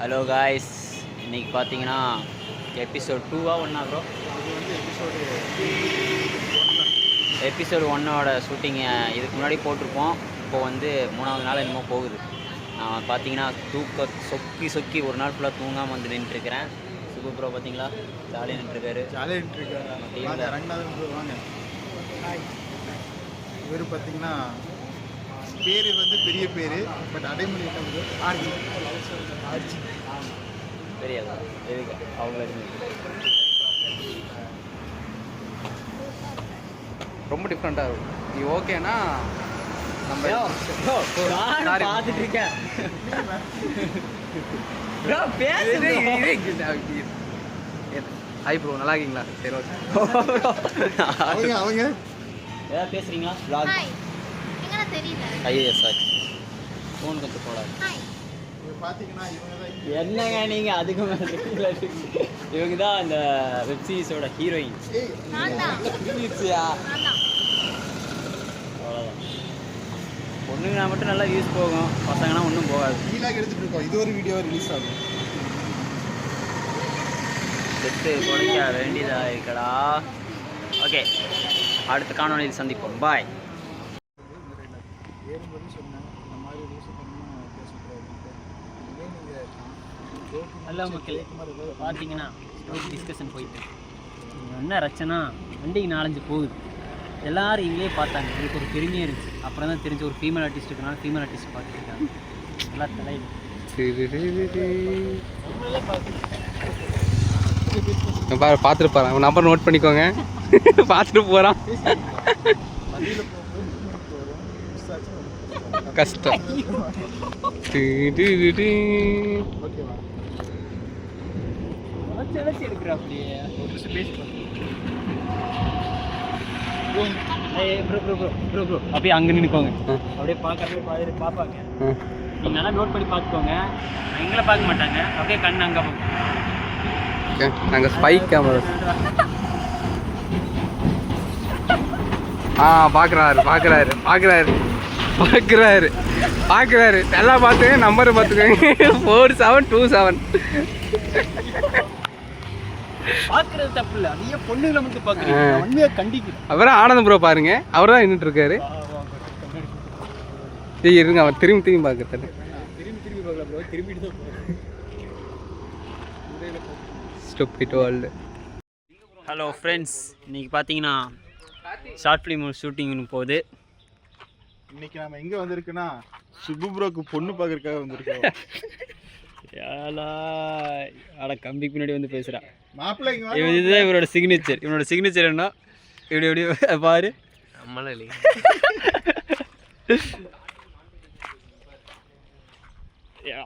Hello guys இன்னைக்கு பார்த்தீங்கன்னா episode டூவா ஒன்னா ப்ரோ இது வந்து எபிசோடு எபிசோடு ஒன்னோட ஷூட்டிங் இதுக்கு முன்னாடி போட்டிருப்போம். இப்போ வந்து மூணாவது நாள் என்னமோ போகுது. நான் பார்த்தீங்கன்னா தூக்க சொக்கி சொக்கி ஒரு நாள் ஃபுல்லாக தூங்காமல் வந்து நின்றுருக்கிறேன் சுகு ப்ரோ பார்த்தீங்களா? ஜாலியாக நின்றுருக்காரு ஜாலியாக வாங்க இவர் பார்த்தீங்கன்னா பேர் வந்து பெரிய பேர் பட் அடைமொழி? ஆர்ஜி. ஆர்ஜி. தெரியாதா. எதுக்கு? அவங்கள ரொம்ப டிஃப்ரெண்ட்டாக இருக்கும். நீ ஓகேனா நம்ம. பார்த்துட்டு இருக்கேன் ஹாய் ப்ரோ நல்லா இருக்கீங்களா? சரி ஓகே அவங்க அவங்க? ஏதாவது பேசுறீங்களா? ஐயோ சாரி ஃபோன் கொஞ்சம் போடாது. என்னங்க நீங்க? அதுக்கு மேல? இவங்க தான். அந்த வெப் சீரிஸோட ஹீரோயின் பொண்ணுங்கன்னா மட்டும் நல்லா வியூஸ் போகும். பசங்கன்னா ஒன்றும் போகாது. வீலாக எடுத்துட்டு இருக்கோம். இது ஒரு வீடியோ ரிலீஸ் ஆகும். செத்து பொழைக்க வேண்டியதா இருக்கடா ஓகே அடுத்த காணொலியில் சந்திப்போம். பாய் ஏறும்போது சொன்னேன் இந்த மாதிரி ரிலீஸ் பண்ணணும் பேசக்கூடாது இதே ஹலோ மக்களே பார்த்தீங்கன்னா டிஸ்கஷன் போயிட்டு. என்ன ரச்சனா? வண்டிக்கு நாலஞ்சு போகுது. எல்லாரும் இங்கேயே பார்த்தாங்க. எனக்கு ஒரு பெருமையாக இருந்துச்சு. அப்புறம் தான் தெரிஞ்ச ஒரு ஃபீமேல் ஆர்டிஸ்ட் இருக்கனால ஃபீமேல் ஆர்டிஸ்ட் பார்த்துட்டு இருக்காங்க நல்லா தலையில். பாரு பார்த்துட்டு போகிறான் அவன் நம்பர் நோட் பண்ணிக்கோங்க. பார்த்துட்டு போகிறான் ஆச்சு கஷ்டம் வச்சு எடுக்கிறா அப்படியே ஒரு நிமிஷம் பேசி bro. Bro bro bro bro அப்படியே அங்கே நின்றுக்கோங்க. அப்படியே பார்க்கறதே பார்த்துட்டு பார்ப்பாங்க. நீங்கள் நல்லா நோட் பண்ணி பார்த்துக்கோங்க. எங்களை பார்க்க மாட்டாங்க. அப்படியே கண் அங்கே போகும் நாங்கள் ஸ்பை கேமரா ஆ பார்க்குறாரு பார்க்குறாரு பார்க்குறாரு பார்க்குறாரு பார்க்குறாரு நல்லா பார்த்துங்க நம்பரை பார்த்துக்கோங்க. ஃபோர் செவன் டூ செவன் பார்க்கறது தப்பு இல்லை. அதையே பொண்ணுங்களை மட்டும். நான் உண்மையாக கண்டிக்கிறேன். அப்புறம் ஆனந்த ப்ரோ பாருங்க. அவர் தான் நின்றுட்டு இருக்காரு ஏய் இருங்க அவர் திரும்பி திரும்பி பார்க்கறது திரும்பி திரும்பி பார்க்கல ப்ரோ திரும்பிட்டு தான் போகிறேன் ஹலோ ஃப்ரெண்ட்ஸ் இன்னைக்கு பார்த்தீங்கன்னா ஷார்ட் ஃபிலிம் ஷூட்டிங்னு போகுது. இன்னைக்கு நாம எங்க வந்திருக்குன்னா சுப்பு ப்ரோக்கு பொண்ணு பார்க்கறதுக்காக வந்திருக்கோம். ஏலா அட கம்பிக்கு பின்னாடி வந்து பேசுகிறா மாப்பிள்ளை இங்க இவன் வாங்க. இதுதான் இவரோட சிக்னேச்சர் இவனோட சிக்னேச்சர் என்ன இப்படி இப்படி பாரு. யா.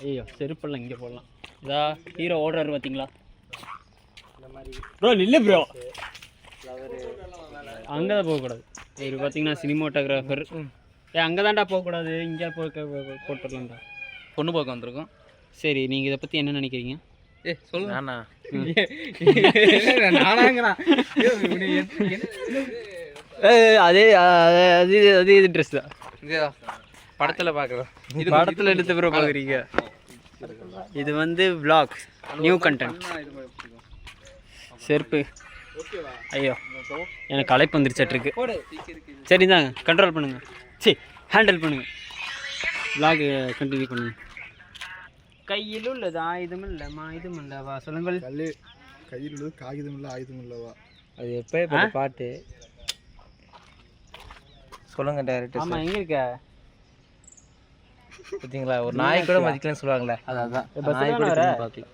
ஐயோ செருப்பெல்லாம் இங்கே போடலாம். இதா ஹீரோ ஓடுறாரு பார்த்தீங்களா ப்ரோ நில்லு ப்ரோ. அங்கே தான் போகக்கூடாது. இவர் பார்த்தீங்கன்னா சினிமோட்டோகிராஃபர் ஏ அங்கே தான்டா போகக்கூடாது இங்கே போ போட்டுடலாம்டா. பொண்ணு பார்க்க வந்திருக்கோம். சரி நீங்கள் இதை பற்றி என்ன நினைக்கிறீங்க? ஏ சொல்லு அதே அது அது அதே இது ட்ரெஸ் தான். படத்தில் பார்க்குறோம் இது படத்தில் எடுத்த பிறகு பார்க்குறீங்க இது வந்து vlog. நியூ கண்டென்ட் செருப்பு. ஐயோ எனக்கு அழைப்பு சரி தாங்க கண்ட்ரோல் பண்ணுங்க. சரி ஹேண்டில் பண்ணுங்க. Vlog கண்டினியூ பண்ணுங்க. கையில் உள்ளது ஆயுதம் இல்லைம்மா இதும் இல்லவா சொல்லுங்கள். கல்லு கையில் உள்ளது காகிதம் இல்லை ஆயுதம் இல்லவா அது எப்போ பாட்டு? சொல்லுங்க டேரக்டர் ஆமாம் எங்கே இருக்க? பார்த்தீங்களா? ஒரு நாய் கூட மதிக்கலன்னு சொல்லுவாங்களே. அதான் இப்ப நாய் கூட பார்க்கல.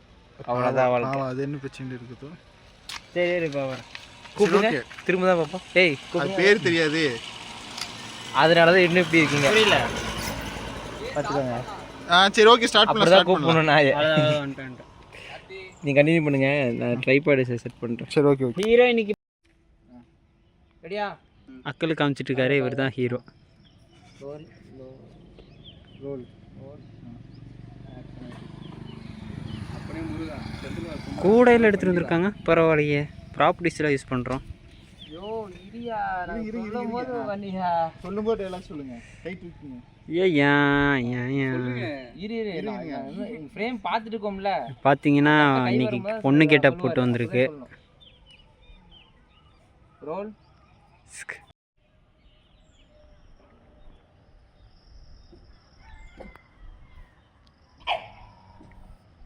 அவ்வளோதான் வாழ்க்கை. அது என்ன பிரச்சனை இருக்குது? சரி இருப்பா வரேன். கூப்பிடுங்க. திரும்ப தான் பார்ப்போம். அது பேர் தெரியாது. அதனால தான் இன்னும் இப்படி இருக்கீங்க. புரியல. பார்த்துக்கோங்க. ஆ சரி ஓகே ஸ்டார்ட் பண்ணலாம் ஸ்டார்ட் பண்ணலாம். நாயை. நீ கண்டினியூ பண்ணுங்க நான் ட்ரைபாடு செட் பண்ணுறேன் சரி ஓகே ஓகே ஹீரோ இன்னைக்கு. ரெடியா அக்கல் காமிச்சிட்டு இருக்காரு இவர் தான் ஹீரோ ரோல் கூடையில் எடுத்துகிட்டு வந்திருக்காங்க பரவாயில்லையே. ப்ராப்பர்ட்டிஸ்லாம் யூஸ் பண்ணுறோம் ஐயோ இடி வண்டியா நான் இரு, இரு, இரு, சொல்லும் போது. வண்டியா சொல்லும் போது எல்லாம் சொல்லுங்க. கை தூக்குங்க ஏ ஏன் ஏன் ஏன் இரு இரு ஃப்ரேம் பார்த்துட்டு இருக்கோம்ல பார்த்தீங்கன்னா கை இன்னைக்கு பொண்ணு கெட்ட போட்டு வந்திருக்கு. ரோல்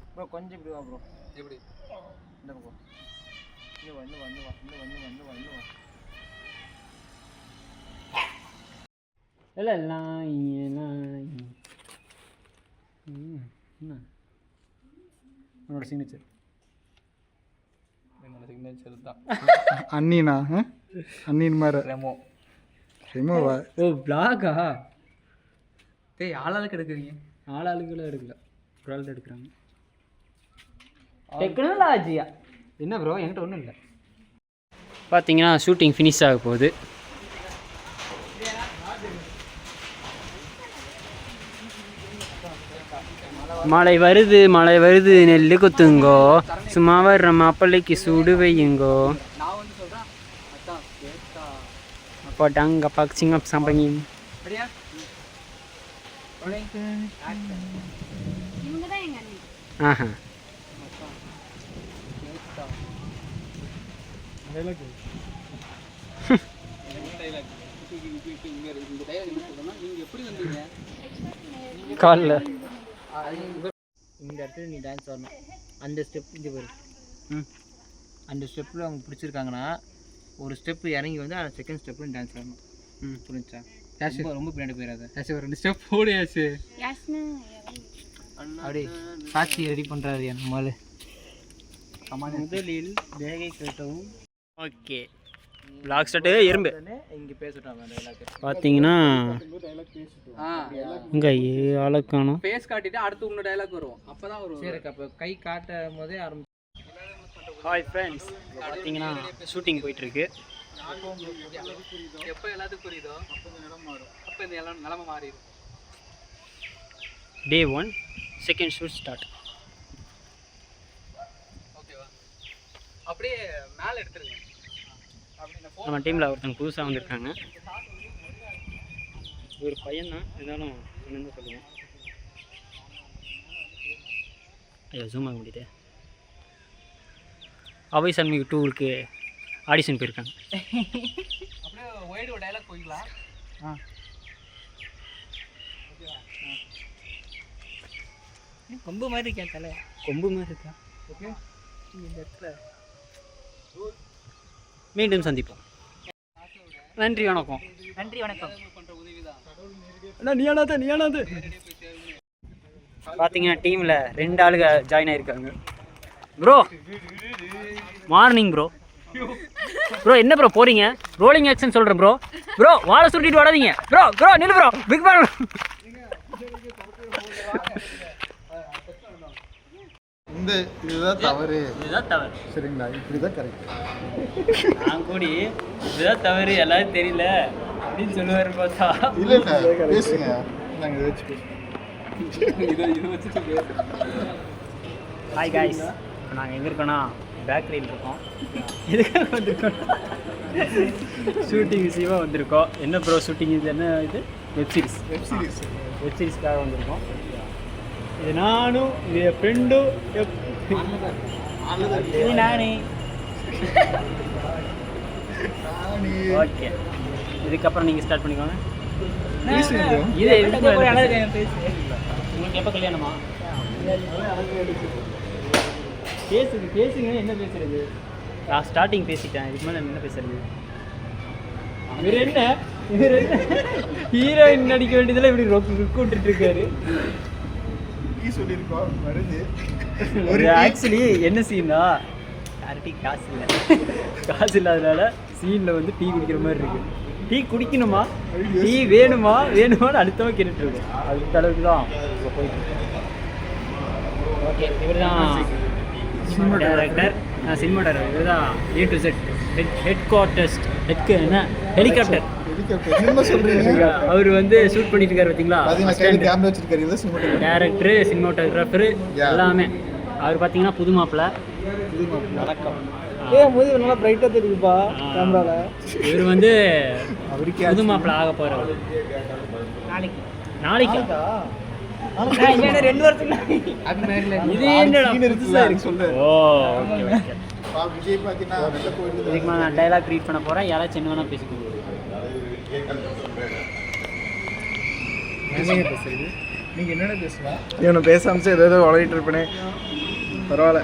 ப்ரோ கொஞ்சம் இப்படி வா ப்ரோ எப்படி? இந்த பக்கம் இன்னும் வந்து வந்து வந்து வந்து வந்து இல்லை என்ன உன்னோட சிக்னேச்சர் என்னோட சிக்னேச்சர் தான் அண்ணினா அண்ணின் மாதிரி. ரெமோ. ரெமோவா? ஓ பிளாகா டேய் ஆளாளுக்கு எடுக்கிறீங்க. ஆளாளுக்குலாம் எடுக்கல. ஒரு ஆள் எடுக்கிறாங்க டெக்னாலஜியா என்ன ப்ரோ என்கிட்ட ஒன்றும் இல்லை. பார்த்தீங்கன்னா ஷூட்டிங் ஃபினிஷ் ஆக போகுது. மழை வருது மழை வருது நெல்லு குத்துங்கோ. சும்மா வர்ற மாப்பிள்ளைக்கு சூடு வையுங்கோ. நான் வந்து சொல்கிறேன் அதான் கேட்டா அப்போ டங்க பாக்சிங் அப் சம்பங்கி ஆஹா இந்த டைலாக் என்ன சொல்றேன்னா நீங்க எப்படி வந்தீங்க காலில். இந்த இடத்துல நீ டான்ஸ் ஆடணும். அந்த ஸ்டெப் இங்கே பாரு. ம். அந்த ஸ்டெப்பில் அவங்க பிடிச்சிருக்காங்கன்னா ஒரு ஸ்டெப் இறங்கி வந்து அந்த செகண்ட் ஸ்டெப்பில் டான்ஸ் ஆடணும். ம். புரிஞ்சா ரொம்ப ரொம்ப பின்னாடி போயிடாத. ஒரு ரெண்டு ஸ்டெப் போடியாச்சு யாஸ்னா அப்படியே சாட்சி ரெடி பண்ணுறாரு நம்மளால முதலில் பேகை கட்டவும் ஓகே. பிளாக் ஸ்டார்ட்டு எறும்பு. பார்த்தீங்கன்னா இங்கே ஆளை காணும். ஃபேஸ் காட்டிட்டு அடுத்து உன்னோட டைலாக் வரும். அப்பதான் வரும். சரி அப்போ கை காட்டும் போதே ஆரம்பி ஹாய் ஃப்ரெண்ட்ஸ் பார்த்தீங்கன்னா ஷூட்டிங் போயிட்டுருக்கு. எப்போ எல்லாத்துக்கும் புரியுதோ? அப்போ இந்த எல்லாம் நிலமை மாறிடும். டே ஒன் செகண்ட் ஷூட் ஸ்டார்ட் அப்படியே மேலே எடுத்துருங்க. நம்ம டீமில் ஒருத்தவங்க புதுசாக வந்திருக்காங்க. ஒரு பையன் தான் இருந்தாலும் என்னென்னு சொல்லுவேன்? ஐயோ ஜூம் ஆக முடியுது. அவை சன்மிகு டூவுக்கு ஆடிஷன் போயிருக்காங்க. அப்படியே ஒய்டு ஒரு டைலாக் போய்க்கலாம். கொம்பு மாதிரி இருக்கேன் தலை. கொம்பு மாதிரி இருக்கா? ஓகே. இந்த இடத்துல. மீண்டும் சந்திப்போம். நன்றி வணக்கம். நன்றி வணக்கம். அண்ணா நீயானாது நீயானாது பார்த்தீங்கன்னா டீமில் ரெண்டு ஆளுங்க ஜாயின் ஆயிருக்காங்க. ப்ரோ மார்னிங் ப்ரோ ப்ரோ என்ன ப்ரோ போறீங்க? ரோலிங் ஆக்ஷன் சொல்கிறேன் ப்ரோ ப்ரோ வாழை சுருட்டிட்டு வராதீங்க. ப்ரோ ப்ரோ நில்லு ப்ரோ பிக் பான் இந்த இதுதான் தவறு. இதுதான் தவறு. சரிங்களா இப்படி தான் கரெக்ட் நான் கூடி இதுதான் தவறு எல்லாரும் தெரியல. அப்படின்னு சொல்லுவார் பார்த்தா. இல்லை இல்லை பேசுங்க. நாங்கள் இதை வச்சு இதை இதை வச்சுட்டு ஹாய் காய்ஸ் நாங்கள் எங்கே இருக்கோன்னா பேக்கரியில் இருக்கோம். எதுக்காக வந்திருக்கோம் ஷூட்டிங் விஷயமா வந்திருக்கோம். என்ன ப்ரோ ஷூட்டிங் இது? என்ன இது? Web series web series web சீரிஸ்க்காக வந்திருக்கோம். இது நானும் இது என் ஃப்ரெண்டும் இது நானே. ஓகே. இதுக்கப்புறம் நீங்கள் ஸ்டார்ட் பண்ணிக்கோங்க. இது உங்களுக்கு எப்போ கல்யாணமா? பேசுங்க பேசுங்க என்ன பேசுறது? நான் ஸ்டார்டிங் பேசிட்டேன். இதுக்கு மேலே என்ன பேசுறது? இவர் என்ன? இவர் என்ன? ஹீரோயின் நடிக்க வேண்டியதில் இப்படி ரொக்கு ருக்கு விட்டுட்டு இருக்காரு. டீ சொல்லியிருக்கோம் வருது ஒரு ஆக்சுவலி என்ன சீன்னா யார்கிட்ட காசு இல்லை. காசு இல்லாதனால சீனில் வந்து டீ குடிக்கிற மாதிரி இருக்கு. டீ குடிக்கணுமா? டீ வேணுமா? வேணுமான்னு அடுத்தவன் கேட்டுட்டு இருக்கோம் அடுத்த அளவுக்கு தான் போயிட்டு ஓகே இவர் தான் சினிமா டைரக்டர் நான் சினிமா டைரக்டர் இவர் தான் A to set head headquarters head என்ன? ஹெலிகாப்டர் என்ன சொல்றீங்க அவர் வந்து ஷூட் பண்ணிட்டு இருக்காரு கையில் கேமரா வச்சிருக்காரு. Cinema director cinematographer. எல்லாமே. அவர் பார்த்தீங்கன்னா புது மாப்பிள்ளை இது மாப்பிள்ளை. வணக்கம். ஏ மூஞ்சி நல்லா பிரைட்டா தெரியுதுப்பா கேமரால இவர் வந்து அவருக்கே புது மாப்பிள்ள ஆக போகிறவர் நாளைக்கு. நாளைக்கு? ரெண்டு இது ஓ ஓகே ஓகே மேலே நான் டைலாக் ரீட் பண்ண போகிறேன் யாராச்சும் என்ன வேணால் பேசிக்கோங்க. நீங்க என்னென்ன பேசுவா இவனை பேச அமைச்சு ஏதோ ஏதோ உலகிட்டு இருப்பேனே. பரவாயில்ல.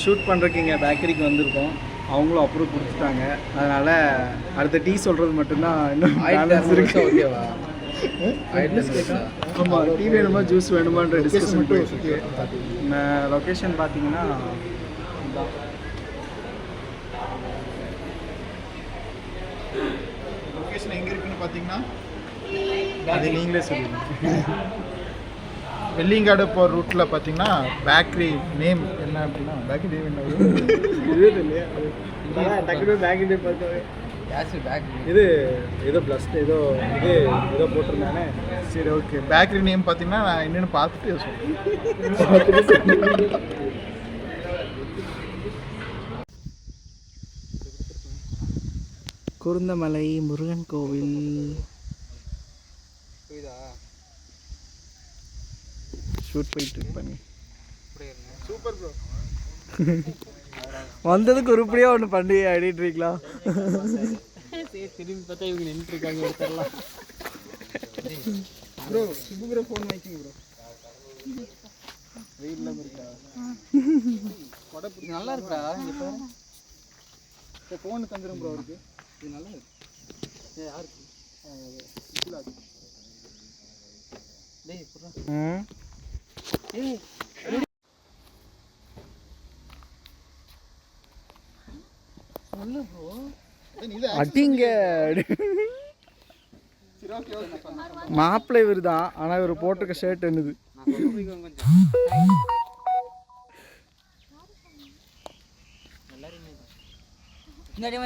ஷூட் பண்ணுறதுக்கு இங்கே பேக்கரிக்கு வந்திருக்கோம். அவங்களும் அப்ரூவ் கொடுத்துட்டாங்க. அதனால் அடுத்த டீ சொல்கிறது மட்டும்தான் இன்னும் பேலன்ஸ் இருக்கு. ஓகேவா ஆமாம் டீ வேணுமா ஜூஸ் வேணுமான்ற டிஸ்கஷன் இருக்கு. லொக்கேஷன் பார்த்தீங்கன்னா லொக்கேஷன் எங்கே இருக்குன்னு பார்த்தீங்கன்னா அது நீங்களே சொல்லுங்க. வெள்ளிங்காடு போகிற ரூட்டில் பார்த்தீங்கன்னா பேக்கரி நேம் என்ன அப்படின்னா பேக்கரி நேம் என்ன இது ஏதோ ப்ளஸ்ட் ஏதோ இது ஏதோ போட்டிருந்தானே? சரி ஓகே பேக்கரி நேம் பார்த்தீங்கன்னா நான் என்னென்னு பார்த்துட்டு சொல்கிறேன் குருந்தமலை முருகன் கோவில். ஷூட் போயிட்டு பண்ணி. சூப்பர் ப்ரோ வந்ததுக்கு உருப்படியாக ஒன்று பண்ணி ஆடிட்டுருக்கலாம் திரும்பி பார்த்தா இவங்க நின்றுட்டு இருக்காங்க எடுத்துடலாம். ப்ரோ சுப்பு ப்ரோ ஃபோன் வாங்கிக்கிங்க ப்ரோ இருக்கா நல்லா இருக்கா இப்போ ஃபோன் தந்துடும் ப்ரோ அவருக்கு. இது? நல்லா இருக்கு ஏ யாருக்கு ம். அடிங்க. மாப்பிள்ளை இவர் தான் ஆனால் இவர் போட்டிருக்க ஷர்ட் என்னது?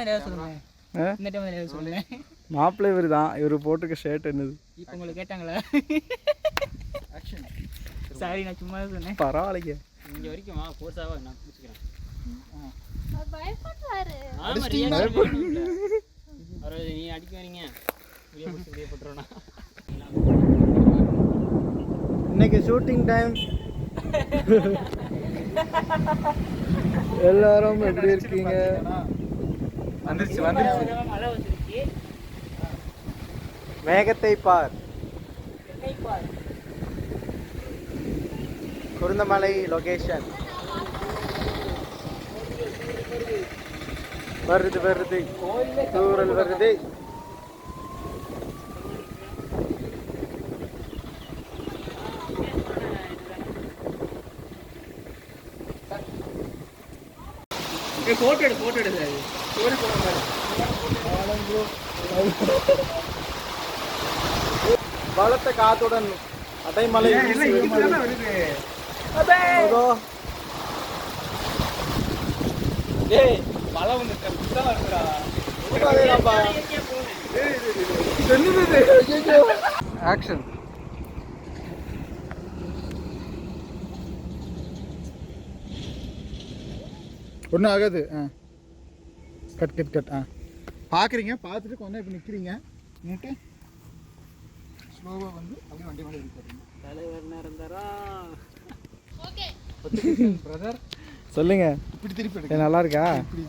ஏதாவது சொல்லுங்க. மாப்பிள்ளை இவர் தான். இவர் போட்டிருக்க ஷர்ட் என்னது? இப்போ உங்களுக்கு கேட்டாங்களா? சாரி நான் சும்மா சொன்னேன். பரவாயில்லைங்க. இங்கே வரைக்கும் வா ஃபோர்ஸாக நான் பிடிச்சிக்கிறேன். நீ அடிக்க வரீங்க இன்னைக்கு ஷூட்டிங் டைம் எல்லாரும் எப்படி இருக்கீங்க? வந்துருச்சு வந்துருச்சு. மழை வந்துருச்சு மேகத்தை பார். குருந்தமலை லொகேஷன் வருது வருது. தூரல் வருது. ஃபோட்டோ எடு ஃபோட்டோ எடு. சார் ஸ்டோரி போடுற மாதிரி. பலத்த காத்துடன் அடைமலை டேய் மழை. ஆக்ஷன் ஒன்றும் ஆகாது. ஆ. கட் கட் கட் ஆ. பார்க்குறீங்க பார்த்துட்டு கொஞ்சம் இப்போ நிற்கிறீங்க நின்றுட்டு ஸ்லோவாக வந்து அப்படியே வண்டி மேலே போகிறீங்க தலைவர் நிரந்தரா ஓகே பிரதர் சொல்லுங்க. இப்படி திருப்பி நல்லா இருக்கா? இப்படி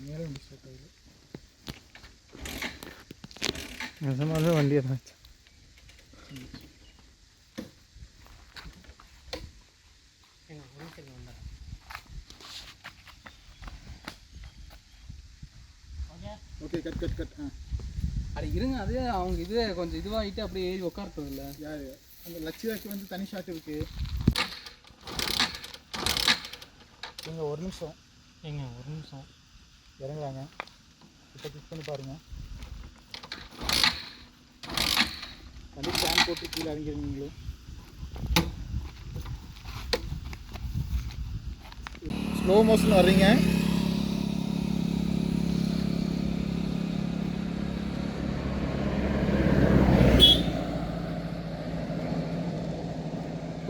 மேலே நிஜமாவே வண்டி என்னாச்சு ஓகே கட் கட் கட் ஆ அது இருங்க அது அவங்க இது கொஞ்சம் இதுவாகிட்டு அப்படியே ஏறி உட்காரட்டும் இல்லை யார் அந்த லட்சியாக்கு வந்து தனி ஷாட் இருக்கு. இங்கே ஒரு நிமிஷம் ஏங்க ஒரு நிமிஷம் இறங்குறாங்க. இப்போ கிளிக் பண்ணி பாருங்க. வண்டி ஸ்டாண்ட் போட்டு கீழே இறங்கிருந்தீங்களோ ஸ்லோ மோஷன் வர்றீங்க.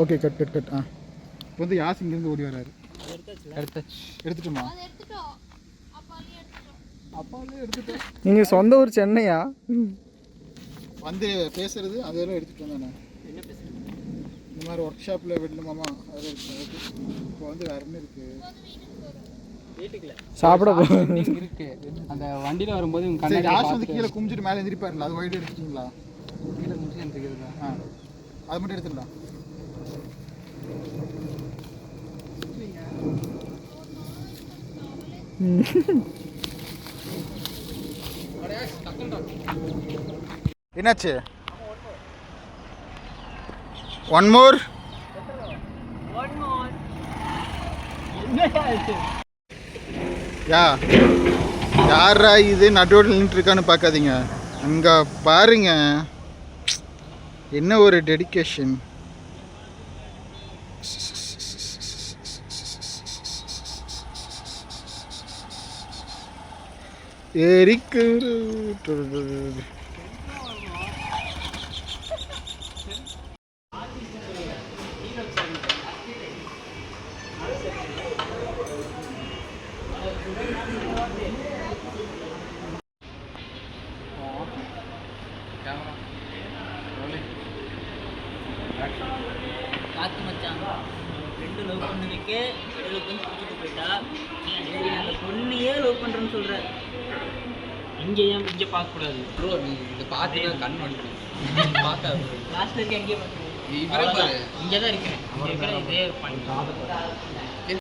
ஓகே கட் கட் கட் ஆ இப்போ வந்து யாஸ் இங்கேருந்து ஓடி வராரு. எடுத்துட்டுமா? நீங்கள் சொந்த ஊர் சென்னையா? வந்து பேசுறது அதெல்லாம் எடுத்துட்டு வந்தானே. இந்த மாதிரி ஒர்க் ஷாப்பில் விடணுமாமா அதெல்லாம் இப்போ வந்து வேற என்ன இருக்கு? சாப்பிட இருக்கு. அந்த வண்டியில வரும்போது யாஸ் வந்து கீழே குமிஞ்சிட்டு மேலே எந்திரிப்பாருல அது ஒயிட் எடுத்துட்டீங்களா? கீழே எனக்கு ஆ. அது மட்டும் எடுத்துடலாம் என்னாச்சு? ஒன் மோர் யா யாரா இது? நடுவோடு நின்றுருக்கான்னு பார்க்காதீங்க. அங்கே பாருங்க. என்ன ஒரு டெடிகேஷன் Erik. பார்க்கக்கூடாது. ப்ரோ நீ இதை கண் வந்துடும் பார்க்காது எங்கேயே பார்க்கணும் இங்கே தான் இருக்கிறேன் இதே